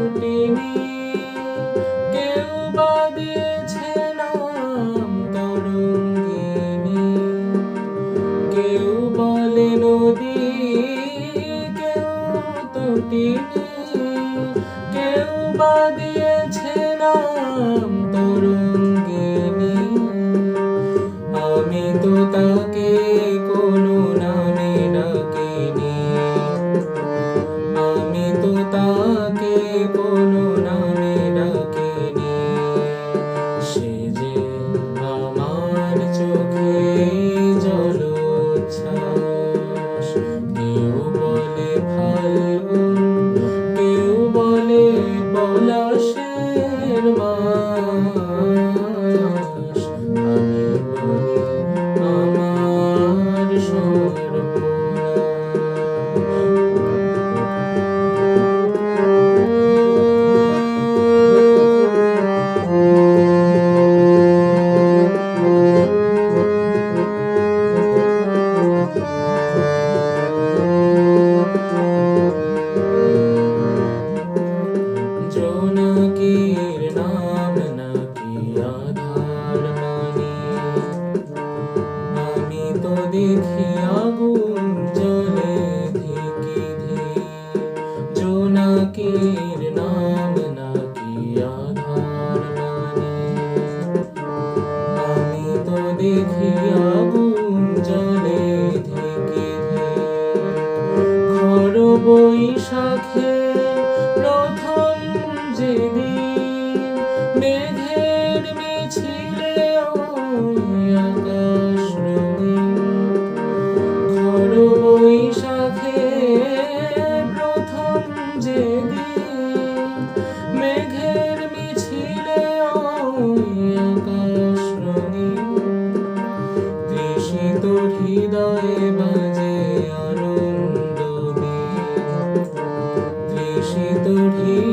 ছুটিনি কেউ বা দিয়েছে নাম তরঙ্গিনী। কেউ বলে নদী কেউ তো কেউ বা Oh, জোনাকির নাম নাকি আধার মানি? আমি তো দেখি আগুন জ্বলে ধিকি ধি জোনাকির নাম নাকি আধার মানি? আমি তো দেখি আগুন পনেরো বৈশাখে প্রথম যে মেঘের মিছিলে আকাশ রঙিন তৃষিত হৃদয়ে বাজে আনন্দ তৃষিত হৃদয়